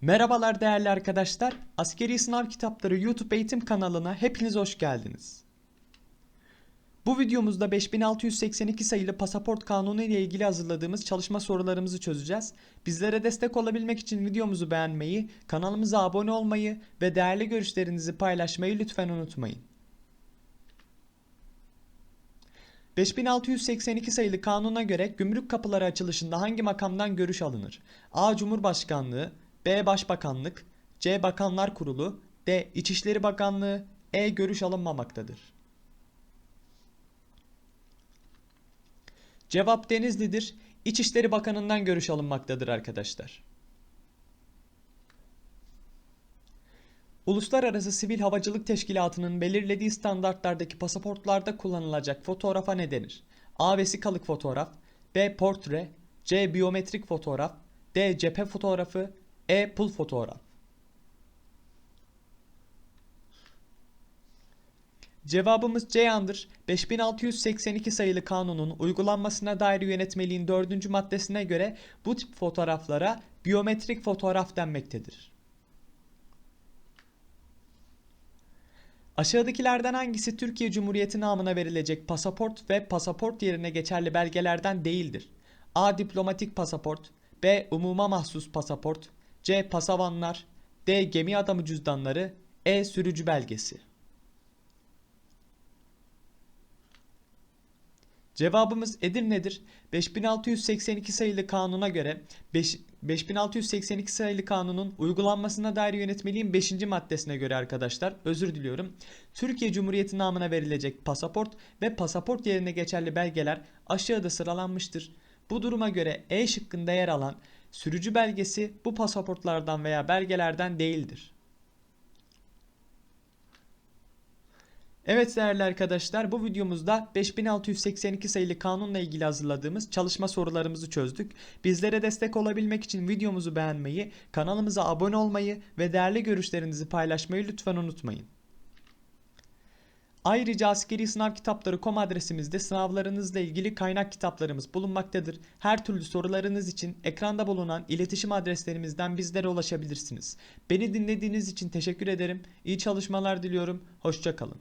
Merhabalar değerli arkadaşlar. Askeri Sınav Kitapları YouTube eğitim kanalına hepiniz hoş geldiniz. Bu videomuzda 5682 sayılı pasaport kanunu ile ilgili hazırladığımız çalışma sorularımızı çözeceğiz. Bizlere destek olabilmek için videomuzu beğenmeyi, kanalımıza abone olmayı ve değerli görüşlerinizi paylaşmayı lütfen unutmayın. 5682 sayılı kanuna göre gümrük kapıları açılışında hangi makamdan görüş alınır? A. Cumhurbaşkanlığı B. Başbakanlık C. Bakanlar Kurulu D. İçişleri Bakanlığı E. Görüş alınmamaktadır. Cevap Denizli'dir. İçişleri Bakanı'ndan görüş alınmaktadır arkadaşlar. Uluslararası Sivil Havacılık Teşkilatı'nın belirlediği standartlardaki pasaportlarda kullanılacak fotoğrafa ne denir? A. Vesikalık fotoğraf B. Portre C. Biyometrik fotoğraf D. Cephe fotoğrafı E. Pul fotoğraf Cevabımız Ceyhan'dır. 5682 sayılı kanunun uygulanmasına dair yönetmeliğin 4. maddesine göre bu tip fotoğraflara biyometrik fotoğraf denmektedir. Aşağıdakilerden hangisi Türkiye Cumhuriyeti namına verilecek pasaport ve pasaport yerine geçerli belgelerden değildir? A. Diplomatik pasaport B. Umuma mahsus pasaport C. Pasavanlar D. Gemi adamı cüzdanları E. Sürücü belgesi Cevabımız Edirne'dir. 5682 sayılı kanuna göre 5, 5682 sayılı kanunun uygulanmasına dair yönetmeliğin 5. maddesine göre arkadaşlar özür diliyorum. Türkiye Cumhuriyeti namına verilecek pasaport ve pasaport yerine geçerli belgeler aşağıda sıralanmıştır. Bu duruma göre E şıkkında yer alan sürücü belgesi bu pasaportlardan veya belgelerden değildir. Evet değerli arkadaşlar bu videomuzda 5682 sayılı kanunla ilgili hazırladığımız çalışma sorularımızı çözdük. Bizlere destek olabilmek için videomuzu beğenmeyi, kanalımıza abone olmayı ve değerli görüşlerinizi paylaşmayı lütfen unutmayın. Ayrıca askeri sınav kitapları.com adresimizde sınavlarınızla ilgili kaynak kitaplarımız bulunmaktadır. Her türlü sorularınız için ekranda bulunan iletişim adreslerimizden bizlere ulaşabilirsiniz. Beni dinlediğiniz için teşekkür ederim. İyi çalışmalar diliyorum. Hoşçakalın.